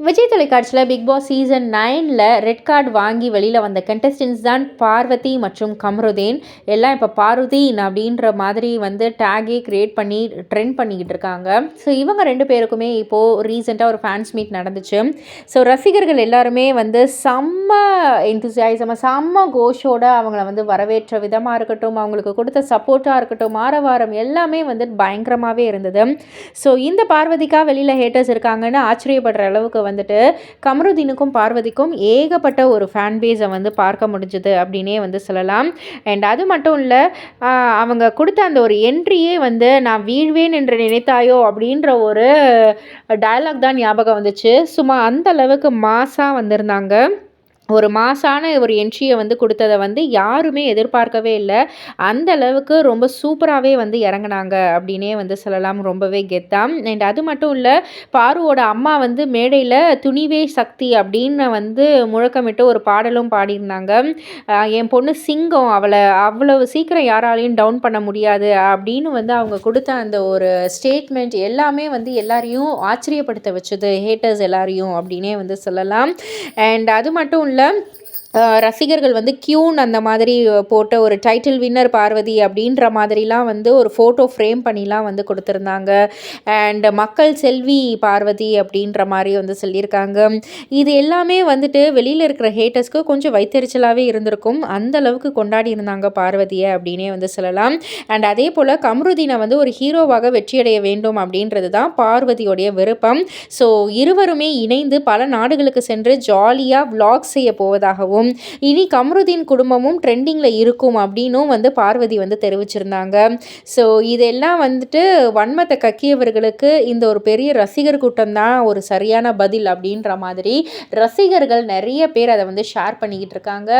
விஜய் தொலைக்காட்சியில் big Boss season நைனில் red card வாங்கி வெளியில் வந்த கண்டஸ்டன்ஸ் தான் பார்வதி மற்றும் கம்ருதேன். எல்லாம் இப்போ பார்வதீன் அப்படின்ற மாதிரி வந்து டேகே க்ரியேட் பண்ணி ட்ரெண்ட் பண்ணிக்கிட்டு இருக்காங்க. ஸோ இவங்க ரெண்டு பேருக்குமே இப்போது ரீசெண்டாக ஒரு ஃபேன்ஸ் மீட் நடந்துச்சு. ஸோ ரசிகர்கள் எல்லாருமே வந்து செம்ம என்துசியாசமாக செம்ம கோஷோட அவங்கள வந்து வரவேற்ற விதமாக இருக்கட்டும் அவங்களுக்கு கொடுத்த சப்போர்ட்டாக இருக்கட்டும் ஆரவாரம் எல்லாமே வந்து பயங்கரமாகவே இருந்தது. ஸோ இந்த பார்வதிக்கா வெளியில் ஹேட்டர்ஸ் இருக்காங்கன்னு ஆச்சரியப்படுற அளவுக்கு வந்துட்டு கமருதீனுக்கும் பார்வதிக்கும் ஏகப்பட்ட ஒரு ஃபேன் பேஸை வந்து பார்க்க முடிஞ்சுது அப்படின்னே வந்து சொல்லலாம். அண்ட் அது மட்டும் இல்லை அவங்க கொடுத்த அந்த ஒரு என்ட்ரியே வந்து நான் வீழ்வேன் என்று நினைத்தாயோ அப்படின்ற ஒரு டயலாக் தான் ஞாபகம் வந்துச்சு. சும்மா அந்த அளவுக்கு மாசாக வந்திருந்தாங்க. ஒரு மாசான ஒரு என்ட்ரியை வந்து கொடுத்ததை வந்து யாருமே எதிர்பார்க்கவே இல்லை. அந்த அளவுக்கு ரொம்ப சூப்பராகவே வந்து இறங்கினாங்க அப்படின்னே வந்து சொல்லலாம். ரொம்பவே கெத்தாம். அண்ட் அது மட்டும் இல்லை பாருவோட அம்மா வந்து மேடையில் துணிவே சக்தி அப்படின்னு வந்து முழக்கமிட்டு ஒரு பாடலும் பாடியிருந்தாங்க. என் பொண்ணு சிங்கம் அவளை அவ்வளவு சீக்கிரம் யாராலையும் டவுன் பண்ண முடியாது அப்படின்னு வந்து அவங்க கொடுத்த அந்த ஒரு ஸ்டேட்மெண்ட் எல்லாமே வந்து எல்லாரையும் ஆச்சரியப்படுத்த வச்சது. ஹேட்டர்ஸ் எல்லாரையும் அப்படின்னே வந்து சொல்லலாம். அண்ட் அது மட்டும் இல்லை করলাম ரசிகர்கள் வந்து க்யூன் அந்த மாதிரி போட்ட ஒரு டைட்டில் வின்னர் பார்வதி அப்படின்ற மாதிரிலாம் வந்து ஒரு ஃபோட்டோ ஃப்ரேம் பண்ணிலாம் வந்து கொடுத்துருந்தாங்க. அண்ட் மக்கள் செல்வி பார்வதி அப்படின்ற மாதிரி வந்து சொல்லியிருக்காங்க. இது எல்லாமே வந்துட்டு வெளியில் இருக்கிற ஹேட்டர்ஸ்க்கு கொஞ்சம் வைத்தறிச்சலாகவே இருந்திருக்கும். அந்த அளவுக்கு கொண்டாடி இருந்தாங்க பார்வதியை அப்படின்னே வந்து சொல்லலாம். அண்ட் அதே போல் கம்ருதீனை வந்து ஒரு ஹீரோவாக வெற்றியடைய வேண்டும் அப்படின்றது தான் பார்வதியோடைய விருப்பம். ஸோ இருவருமே இணைந்து பல நாடுகளுக்கு சென்று ஜாலியாக விளாக் செய்ய போவதாகவும் இனி கம்ருதீன் குடும்பமும் ட்ரெண்டிங்கில் இருக்கும் அப்படின்னும் வந்து பார்வதி வந்து தெரிவிச்சிருந்தாங்க. ஸோ இதெல்லாம் வந்துட்டு வன்மத்தை கக்கியவர்களுக்கு இந்த ஒரு பெரிய ரசிகர் கூட்டம் தான் ஒரு சரியான பதில் அப்படின்ற மாதிரி ரசிகர்கள் நிறைய பேர் அதை வந்து ஷேர் பண்ணிக்கிட்டு இருக்காங்க.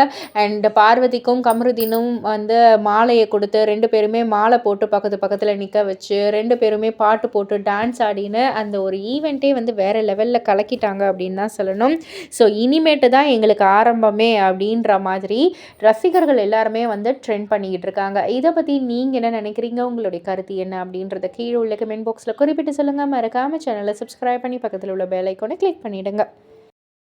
அண்ட் பார்வதிக்கும் கமருதீனும் வந்து மாலையை கொடுத்து ரெண்டு பேருமே மாலை போட்டு பக்கத்து பக்கத்தில் நிற்க வச்சு ரெண்டு பேருமே பாட்டு போட்டு டான்ஸ் ஆடின்னு அந்த ஒரு ஈவெண்ட்டே வந்து வேறு லெவலில் கலக்கிட்டாங்க அப்படின்னு தான் சொல்லணும். ஸோ இனிமேட்டு தான் எங்களுக்கு ஆரம்பமே அப்படின்ற மாதிரி ரசிகர்கள் எல்லாருமே வந்து ட்ரெண்ட் பண்ணிக்கிட்டு இருக்காங்க. இதை பற்றி நீங்கள் என்ன நினைக்கிறீங்க? உங்களுடைய கருத்து என்ன? அப்படின்றத கீழே உள்ள கமெண்ட் பாக்ஸில் குறிப்பிட்டு சொல்லுங்கள் மறக்காமல் சேனலை சப்ஸ்கிரைப் பண்ணி பக்கத்தில் உள்ள பெல் ஐக்கோனை கிளிக் பண்ணிவிடுங்க